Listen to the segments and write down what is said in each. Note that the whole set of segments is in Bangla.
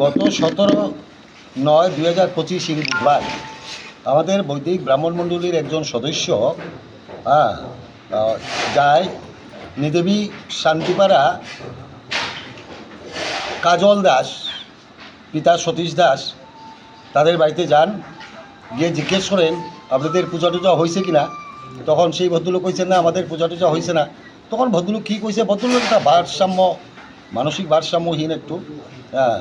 গত সতেরো নয় দুই হাজার পঁচিশ ইং বুধবার আমাদের বৈদিক ব্রাহ্মণ মণ্ডলীর একজন সদস্য হ্যাঁ যায় নিদেবী শান্তিপাড়া কাজল দাস পিতা সতীশ দাস তাদের বাড়িতে যান গিয়ে জিজ্ঞেস করেন আপনাদের পূজা টুজা হয়েছে কি না? তখন সেই ভদ্রলোক কইছেন না আমাদের পূজা টুজা হয়েছে না। তখন ভদ্রলোক কী কইছে? ভদ্রলোক একটা ভারসাম্য মানসিক ভারসাম্যহীন একটু হ্যাঁ,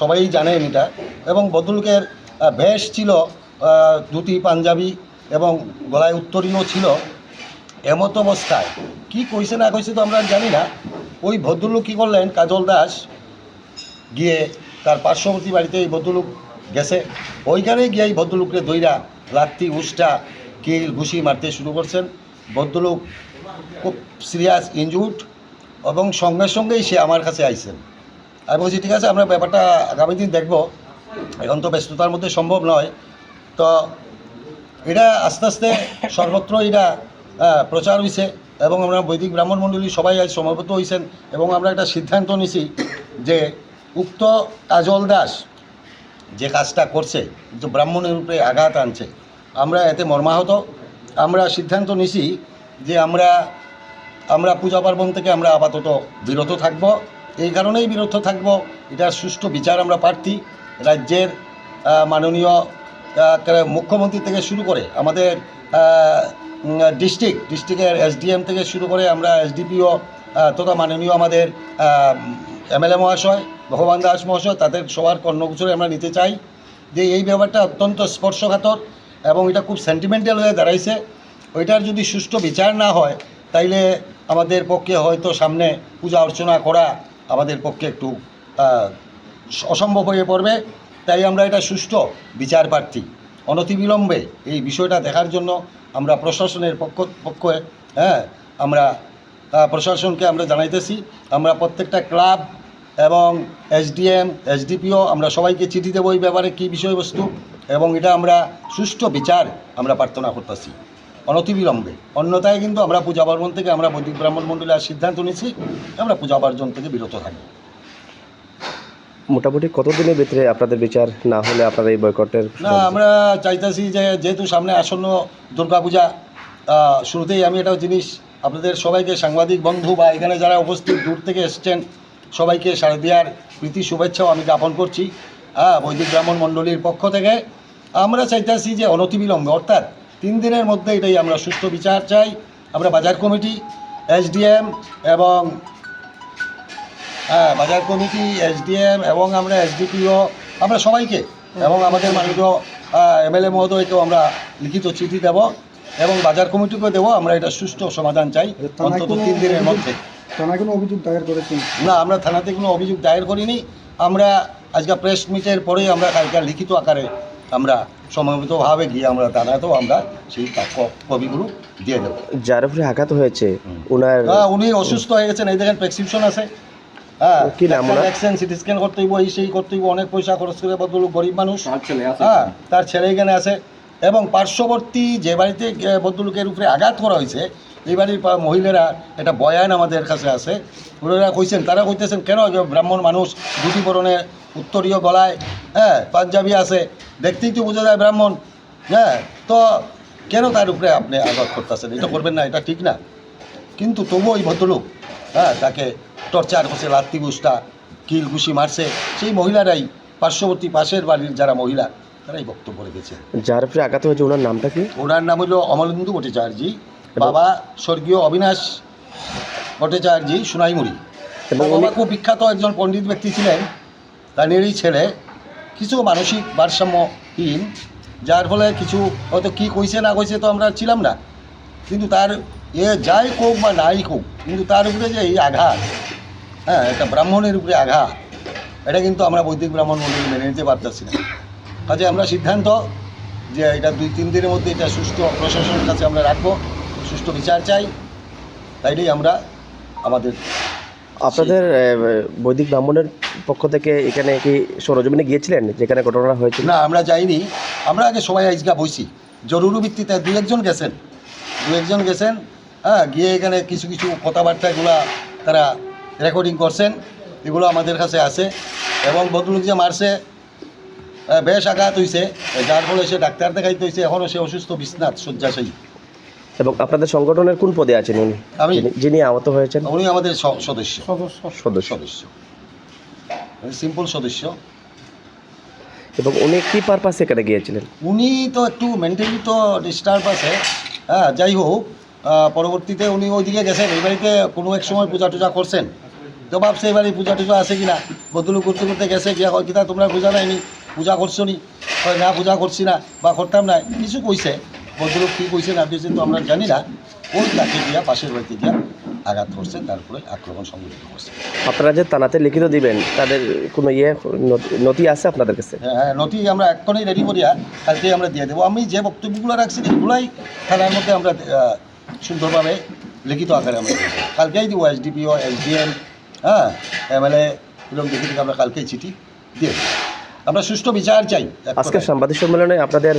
সবাই জানেন এটা। এবং ভদ্রলোকের আহ, ভেষ ছিল ধুতি পাঞ্জাবি এবং গলায় উত্তরীয় ছিল। এমত অবস্থায় কি কইছে না কইছে তো আমরা জানি না। ওই ভদ্রলোক কী করলেন? কাজল দাস গিয়ে তার পার্শ্ববর্তী বাড়িতে এই ভদ্রলোক গেছে। ওইখানে গিয়ে এই ভদ্রলোককে দইরা লাত্তি উষ্টা কিল ঘুষি মারতে শুরু করছেন। ভদ্রলোক খুব সিরিয়াস ইনজুর্ড এবং সঙ্গে সঙ্গেই সে আমার কাছে আইছেন। আমি বলছি, ঠিক আছে, আমরা ব্যাপারটা আগামী দিন দেখব। এখন তো ব্যস্ততার মধ্যে সম্ভব নয়। তো এটা আস্তে আস্তে সর্বত্র এটা প্রচার হয়েছে এবং আমরা বৈদিক ব্রাহ্মণ মণ্ডলী সবাই আজ সমবেত হয়েছেন এবং আমরা একটা সিদ্ধান্ত নিছি যে উক্ত কাজল দাস যে কাজটা করছে, যে ব্রাহ্মণের উপরে আঘাত আনছে, আমরা এতে মর্মাহত। আমরা সিদ্ধান্ত নিছি যে আমরা আমরা পূজা পার্বণ থেকে আমরা আপাতত বিরত থাকব। এই কারণেই বিরত থাকব। এটার সুষ্ঠু বিচার আমরা প্রার্থী। রাজ্যের মাননীয় মুখ্যমন্ত্রী থেকে শুরু করে আমাদের ডিস্ট্রিক্ট, ডিস্ট্রিক্টের এসডিএম থেকে শুরু করে আমরা এসডিপিও তথা মাননীয় আমাদের এমএলএ মহাশয়, ভগবান দাস মহাশয়, তাদের সবার কর্ণগোচরে আমরা নিতে চাই। যে এই ব্যাপারটা অত্যন্ত স্পর্শকাতর এবং এটা খুব সেন্টিমেন্টাল হয়ে দাঁড়াইছে। ওইটার যদি সুষ্ঠু বিচার না হয়, তাইলে আমাদের পক্ষে হয়তো সামনে পূজা অর্চনা করা আমাদের পক্ষে একটু অসম্ভব হয়ে পড়বে। তাই আমরা এটা সুষ্ঠু বিচার প্রার্থী। অনতিবিলম্বে এই বিষয়টা দেখার জন্য আমরা প্রশাসনের পক্ষ, পক্ষে হ্যাঁ আমরা প্রশাসনকে আমরা জানাইতেছি। আমরা প্রত্যেকটা ক্লাব এবং এসডিএম, এসডিপিও, আমরা সবাইকে চিঠি দেবো এই ব্যাপারে কী বিষয়বস্তু এবং এটা আমরা সুষ্ঠু বিচার আমরা প্রার্থনা করতেছি। অনতিবিলম্বে। অন্যথায় কিন্তু আমরা পূজা পার্বণ থেকে আমরা বৈদিক ব্রাহ্মণ মণ্ডলের সিদ্ধান্ত নিয়েছি আমরা পূজা পার্বণ থেকে বিরত থাকব। মোটামুটি কতদিনের ভিতরে আপনাদের বিচার না হলে আপনারা এই বয়কটের না আমরা চাইতেছি যে যেহেতু সামনে আসন্ন দুর্গাপূজা শুরুতেই আমি একটা জিনিস আপনাদের সবাইকে সাংবাদিক বন্ধু বা এখানে যারা উপস্থিত দূর থেকে এসছেন সবাইকে শারদিয়ার প্রীতি শুভেচ্ছাও আমি জ্ঞাপন করছি হ্যাঁ বৈদিক ব্রাহ্মণ মণ্ডলীর পক্ষ থেকে। আমরা চাইতেছি যে অনতিবিলম্বে অর্থাৎ তিন দিনের মধ্যে এটাই আমরা সুষ্ঠু বিচার চাই। আমরা বাজার কমিটি এসডিএম এবং হ্যাঁ বাজার কমিটি এসডিএম এবং আমরা এসডিপিও আমরা সবাইকে এবং আমাদের মাননীয় এমএলএ মহোদয়কেও আমরা লিখিত চিঠি দেব এবং বাজার কমিটিকেও দেবো। আমরা এটা সুষ্ঠু সমাধান চাই অন্তত তিন দিনের মধ্যে। থানায় কোনো অভিযোগ দায়ের করেছেন? না আমরা থানাতে কোনো অভিযোগ দায়ের করিনি। আমরা আজকে প্রেস মিটের পরেই আমরা কালকে লিখিত আকারে আমরা সমবেতভাবে গিয়ে আমরা থানাতেও আমরা সেই ক- কপিগুলো দিয়ে দেবো। যার উপরে আঘাত হয়েছে। ওনার হ্যাঁ উনি অসুস্থ হয়ে গেছেন। এই দেখেন প্রেসক্রিপশন আছে। হ্যাঁ কি নাম? ভ্যাকসিন সিটি স্ক্যান করতে হইব এই সেই করতে হইব অনেক পয়সা খরচ করে বদলুক গরিব মানুষ। হ্যাঁ তার ছেলে এখানে আছে। এবং পার্শ্ববর্তী যে বাড়িতে ভদ্রলোকের উপরে আঘাত করা হয়েছে এই বাড়ির মহিলারা একটা বয়ান আমাদের কাছে আছে। ওনারা কইছেন তারা কইতেছেন কেন ব্রাহ্মণ মানুষ দুটি বরণের উত্তরীয় গলায় হ্যাঁ পাঞ্জাবি আছে দেখতেই তো বোঝা যায় ব্রাহ্মণ। হ্যাঁ তো কেন তার উপরে আপনি আঘাত করতেছেন? এটা করবেন না এটা ঠিক না। কিন্তু তবুও ওই ভদ্রলোক হ্যাঁ তাকে টর্চার করছে লাত্তি কিল ঘুষি মারছে। সেই মহিলারাই পার্শ্ববর্তী পাশের বাড়ির যারা মহিলা তারাই বক্তব্য রেখেছে যার উপরে আঘাত হয়েছে ওনার নামটা কি? ওনার নাম হলো অমলেন্দু ভট্টাচার্যী বাবা স্বর্গীয় অবিনাশ ভট্টাচার্যী সোনাইমুড়ি। এবং বাবা খুব বিখ্যাত একজন পণ্ডিত ব্যক্তি ছিলেন তার তানেরই ছেলে কিছু মানসিক ভারসাম্যহীন, যার ফলে কিছু হয়তো কী কইছে না কইছে তো আমরা ছিলাম না। কিন্তু তার এ যাই কোক বা নাই কোক, কিন্তু তার উপরে যে এই আঘাত হ্যাঁ একটা ব্রাহ্মণের উপরে আঘাত, এটা কিন্তু আমরা বৈদিক ব্রাহ্মণ মন্ডলী মেনে নিতে পারতেছি না। কাজে আমরা সিদ্ধান্ত যে এটা দুই, তিন দিনের মধ্যে এটা সুষ্ঠু প্রশাসনের কাছে আমরা রাখব, সুষ্ঠু বিচার চাই, তাইলেই আমরা আমাদের আপনাদের বৈদিক ব্রাহ্মণের পক্ষ থেকে এখানে কি সরজমিনে গিয়েছিলেন? যেখানে ঘটনা হয়েছিল? না আমরা যাইনি। আমরা আগে সবাই আজকে বইছি। জরুরি ভিত্তিতে দু একজন গেছেন। দু একজন গেছেন হ্যাঁ গিয়ে এখানে কিছু কিছু কথাবার্তাগুলো তারা রেকর্ডিং করছেন। এগুলো আমাদের কাছে আছে। এবং ভদ্রলোক যে মারছে বেশ আঘাত হয়েছে যার ফলে সে ডাক্তার দেখাইতে হয়েছে এখনও সে অসুস্থ বিশ্বনাথ শয্যাশায়ী। এবং আপনাদের সংগঠনের কোন পদে আছেন উনি? আমি। যিনি- আহত হয়েছেন? উনি আমাদের সদস্য। সদস্য। সদস্য। সদস্য। সিম্পল সদস্য। এবং উনি কি পারপাসে এখানে গিয়েছিলেন? উনি তো একটু মেন্টালি তো ডিস্টার্ব আছে। হ্যাঁ যাই হোক পরবর্তীতে উনি ওইদিকে গেছেন। এই বাড়িতে কোনো এক সময় পূজা টুজা করছেন। তো ভাবছে এবারে পূজা টুজা আছে কিনা? বদলু করতে করতে গেছে গিয়া কয় কিতা তোমরা পূজা নাইনি পূজা করছ নি? না পূজা করছি না বা করতাম না। কিছু কইছে। বদলুক কী কইছে না দিয়েছে তো আমরা জানি না ওই তাকে গিয়া পাশের বাড়িতে গিয়া আঘাত করছে তারপরে আক্রমণ সংঘটিত করছে। আপনারা যে থানাতে লিখিত দিবেন তাদের কোনো ইয়ে নথি- আছে আপনাদের কাছে? হ্যাঁ হ্যাঁ নথি আমরা এক্ষণই রেডি করিয়া কালকেই আমরা দিয়ে দেবো। আমি যে বক্তব্যগুলো রাখছি এগুলাই থানার মধ্যে আমরা সুন্দরভাবে লিখিত আকারে আমরা দিয়ে দেবো। কালকেই দিব এসডিপিও এসডিএম হ্যাঁ এমএলএ এরকম দেখে দেখে আমরা কালকেই চিঠি দিয়ে দেবো। আমরা সুষ্ঠু বিচার চাই আজকের আজকে সাংবাদিক সম্মেলনে আপনাদের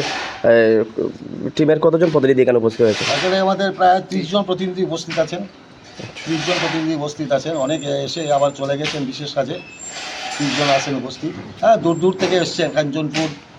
টিমের কতজন প্রতিনিধি এখানে উপস্থিত হয়েছে? আসলে আমাদের প্রায় ত্রিশ জন প্রতিনিধি উপস্থিত আছেন। ত্রিশ জন প্রতিনিধি উপস্থিত আছেন। অনেকে এসে আবার চলে গেছেন বিশেষ কাজে। ত্রিশ জন আছেন উপস্থিত। হ্যাঁ দূর দূর থেকে এসছেন। কাঞ্চনপুর